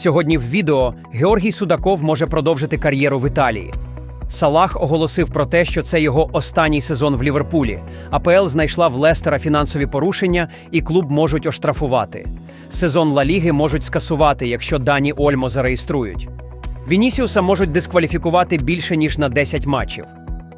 Сьогодні в відео Георгій Судаков може продовжити кар'єру в Італії. Салах оголосив про те, що це його останній сезон в Ліверпулі. АПЛ знайшла в Лестера фінансові порушення, і клуб можуть оштрафувати. Сезон Ла Ліги можуть скасувати, якщо дані Ольмо зареєструють. Вінісіуса можуть дискваліфікувати більше ніж на 10 матчів.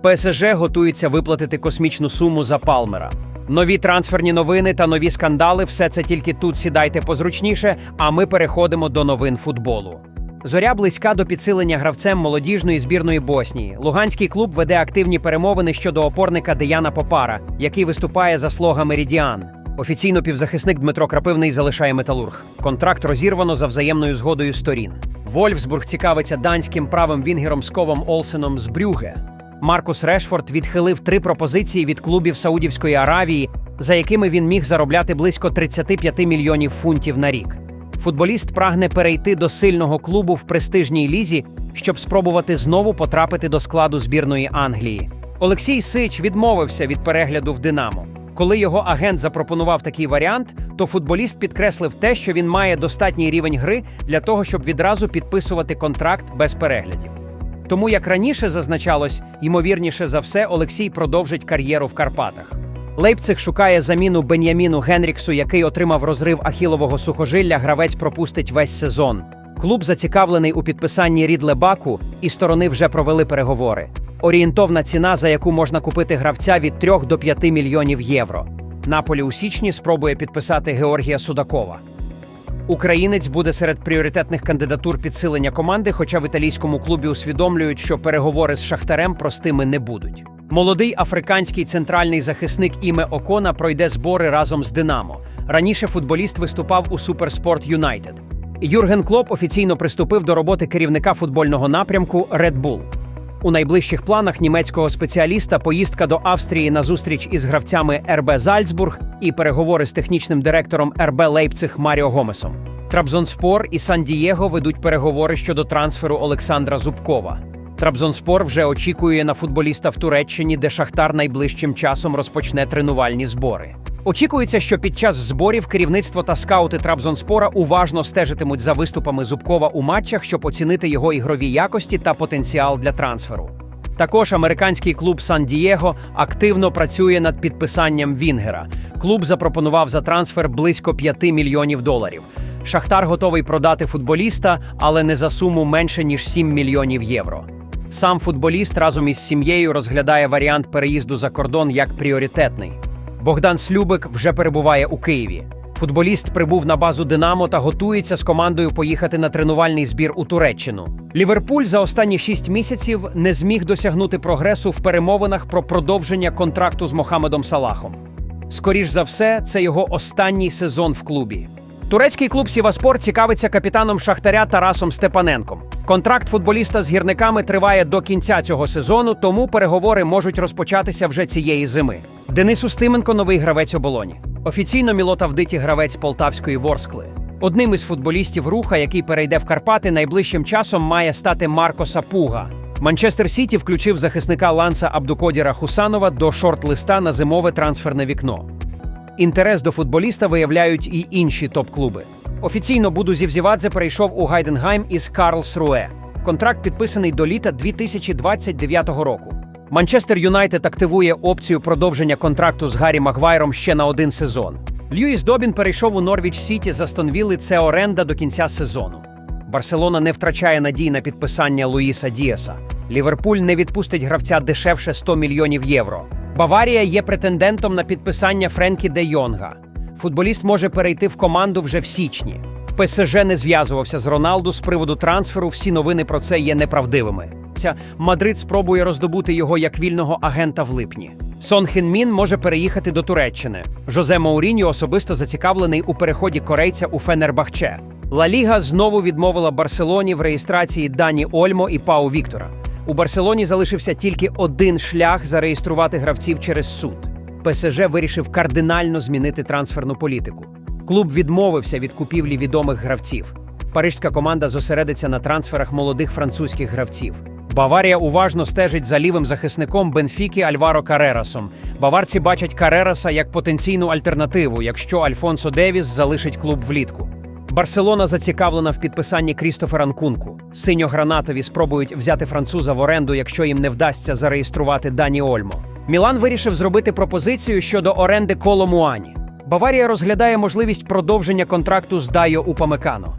ПСЖ готується виплатити космічну суму за Палмера. Нові трансферні новини та нові скандали все це тільки тут сідайте позручніше, а ми переходимо до новин футболу. Зоря близька до підсилення гравцем молодіжної збірної Боснії. Луганський клуб веде активні перемовини щодо опорника Деяна Попара, який виступає за слога Меридіан. Офіційно півзахисник Дмитро Крапивний залишає металург. Контракт розірвано за взаємною згодою сторін. Вольфсбург цікавиться данським правим вінгером Сковом Олсеном з Брюге. Маркус Решфорд відхилив три пропозиції від клубів Саудівської Аравії, за якими він міг заробляти близько 35 мільйонів фунтів на рік. Футболіст прагне перейти до сильного клубу в престижній лізі, щоб спробувати знову потрапити до складу збірної Англії. Олексій Сич відмовився від перегляду в Динамо. Коли його агент запропонував такий варіант, то футболіст підкреслив те, що він має достатній рівень гри для того, щоб відразу підписувати контракт без переглядів. Тому, як раніше зазначалось, ймовірніше за все, Олексій продовжить кар'єру в Карпатах. Лейпциг шукає заміну Бен'яміну Генріксу, який отримав розрив ахілового сухожилля. Гравець пропустить весь сезон. Клуб зацікавлений у підписанні Рідле Баку, і сторони вже провели переговори. Орієнтовна ціна, за яку можна купити гравця від 3 до 5 мільйонів євро. Наполі у січні спробує підписати Георгія Судакова. Українець буде серед пріоритетних кандидатур підсилення команди, хоча в італійському клубі усвідомлюють, що переговори з Шахтарем простими не будуть. Молодий африканський центральний захисник Іме Окона пройде збори разом з Динамо. Раніше футболіст виступав у Суперспорт Юнайтед. Юрген Клоп офіційно приступив до роботи керівника футбольного напрямку Red Bull. У найближчих планах німецького спеціаліста поїздка до Австрії на зустріч із гравцями РБ Зальцбург і переговори з технічним директором РБ Лейпциг Маріо Гомесом. Трабзонспор і Сан-Дієго ведуть переговори щодо трансферу Олександра Зубкова. Трабзонспор вже очікує на футболіста в Туреччині, де Шахтар найближчим часом розпочне тренувальні збори. Очікується, що під час зборів керівництво та скаути Трабзонспора уважно стежитимуть за виступами Зубкова у матчах, щоб оцінити його ігрові якості та потенціал для трансферу. Також американський клуб Сан-Дієго активно працює над підписанням Вінгера. Клуб запропонував за трансфер близько 5 мільйонів доларів. Шахтар готовий продати футболіста, але не за суму менше ніж 7 мільйонів євро. Сам футболіст разом із сім'єю розглядає варіант переїзду за кордон як пріоритетний. Богдан Слюбик вже перебуває у Києві. Футболіст прибув на базу Динамо та готується з командою поїхати на тренувальний збір у Туреччину. Ліверпуль за останні шість місяців не зміг досягнути прогресу в перемовинах про продовження контракту з Мохамедом Салахом. Скоріш за все, це його останній сезон в клубі. Турецький клуб Сіваспор цікавиться капітаном Шахтаря Тарасом Степаненком. Контракт футболіста з гірниками триває до кінця цього сезону, тому переговори можуть розпочатися вже цієї зими. Денис Устименко новий гравець оболоні. Офіційно Мілота Вдиті гравець полтавської Ворскли. Одним із футболістів руха, який перейде в Карпати, найближчим часом має стати Марко Сапуга. Манчестер Сіті включив захисника Ланса Абдукодіра Хусанова до шорт-листа на зимове трансферне вікно. Інтерес до футболіста виявляють і інші топ-клуби. Офіційно Буду Зівзівадзе перейшов у Гайденгайм із Карлсруе. Контракт підписаний до літа 2029 року. Манчестер Юнайтед активує опцію продовження контракту з Гаррі Магвайром ще на один сезон. Льюіс Добін перейшов у Норвіч Сіті за Стонвілли це оренда до кінця сезону. Барселона не втрачає надій на підписання Луїса Діаса. Ліверпуль не відпустить гравця дешевше 100 мільйонів євро. Баварія є претендентом на підписання Френкі де Йонга. Футболіст може перейти в команду вже в січні. ПСЖ не зв'язувався з Роналду з приводу трансферу. Всі новини про це є неправдивими. Ця Мадрид спробує роздобути його як вільного агента в липні. Сон Хін Мін може переїхати до Туреччини. Жозе Мауріньо особисто зацікавлений у переході корейця у Фенербахче. Ла Ліга знову відмовила Барселоні в реєстрації Дані Ольмо і Пау Віктора. У Барселоні залишився тільки один шлях зареєструвати гравців через суд. ПСЖ вирішив кардинально змінити трансферну політику. Клуб відмовився від купівлі відомих гравців. Парижська команда зосередиться на трансферах молодих французьких гравців. Баварія уважно стежить за лівим захисником Бенфіки Альваро Карерасом. Баварці бачать Карераса як потенційну альтернативу, якщо Альфонсо Девіс залишить клуб влітку. Барселона зацікавлена в підписанні Крістофера Нкунку. Синьо-гранатові спробують взяти француза в оренду, якщо їм не вдасться зареєструвати Дані Ольмо. Мілан вирішив зробити пропозицію щодо оренди Коло Муані. Баварія розглядає можливість продовження контракту з Дайо Упамекано.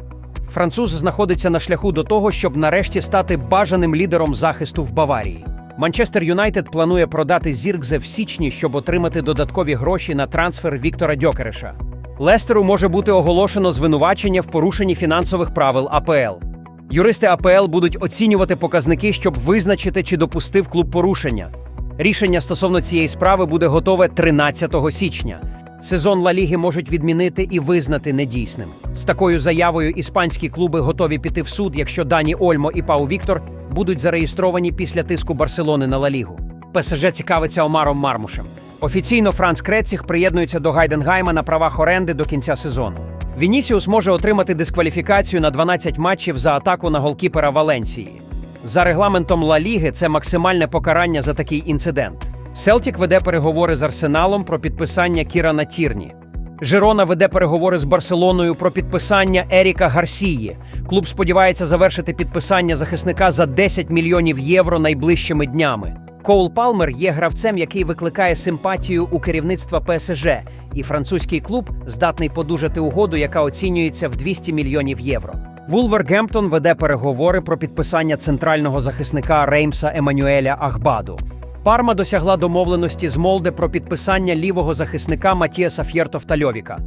Француз знаходиться на шляху до того, щоб нарешті стати бажаним лідером захисту в Баварії. Манчестер Юнайтед планує продати Зіркзе в січні, щоб отримати додаткові гроші на трансфер Віктора Дьокереша. Лестеру може бути оголошено звинувачення в порушенні фінансових правил АПЛ. Юристи АПЛ будуть оцінювати показники, щоб визначити, чи допустив клуб порушення. Рішення стосовно цієї справи буде готове 13 січня. Сезон Ла Ліги можуть відмінити і визнати недійсним. З такою заявою іспанські клуби готові піти в суд, якщо Дані Ольмо і Пау Віктор будуть зареєстровані після тиску Барселони на Ла Лігу. ПСЖ цікавиться Омаром Мармушем. Офіційно Франц Креціг приєднується до Гайденгайма на правах оренди до кінця сезону. Вінісіус може отримати дискваліфікацію на 12 матчів за атаку на голкіпера Валенсії. За регламентом Ла Ліги це максимальне покарання за такий інцидент. Селтік веде переговори з Арсеналом про підписання Кірана Тірні. Жирона веде переговори з Барселоною про підписання Еріка Гарсії. Клуб сподівається завершити підписання захисника за 10 мільйонів євро найближчими днями. Коул Палмер є гравцем, який викликає симпатію у керівництва ПСЖ, і французький клуб здатний подужати угоду, яка оцінюється в 200 мільйонів євро. Вулвергемптон веде переговори про підписання центрального захисника Реймса Еммануеля Ахбаду. Парма досягла домовленості з Молде про підписання лівого захисника Матіаса Ф'єртов-Тальовіка.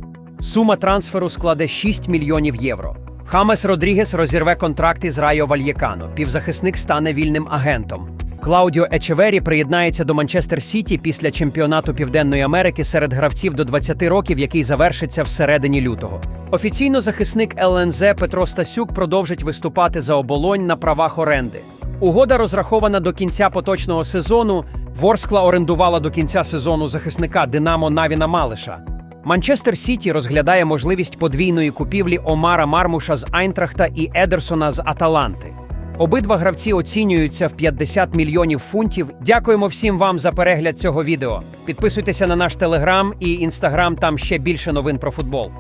Сума трансферу складе 6 мільйонів євро. Хамес Родрігес розірве контракт із Райо Вальєкано. Півзахисник стане вільним агентом. Клаудіо Ечевері приєднається до Манчестер Сіті після чемпіонату Південної Америки серед гравців до 20 років, який завершиться всередині лютого. Офіційно захисник ЛНЗ Петро Стасюк продовжить виступати за оболонь на правах оренди. Угода розрахована до кінця поточного сезону. Ворскла орендувала до кінця сезону захисника Динамо Навіна Малиша. Манчестер Сіті розглядає можливість подвійної купівлі Омара Мармуша з Айнтрахта і Едерсона з Аталанти. Обидва гравці оцінюються в 50 мільйонів фунтів. Дякуємо всім вам за перегляд цього відео. Підписуйтеся на наш телеграм і інстаграм, там ще більше новин про футбол.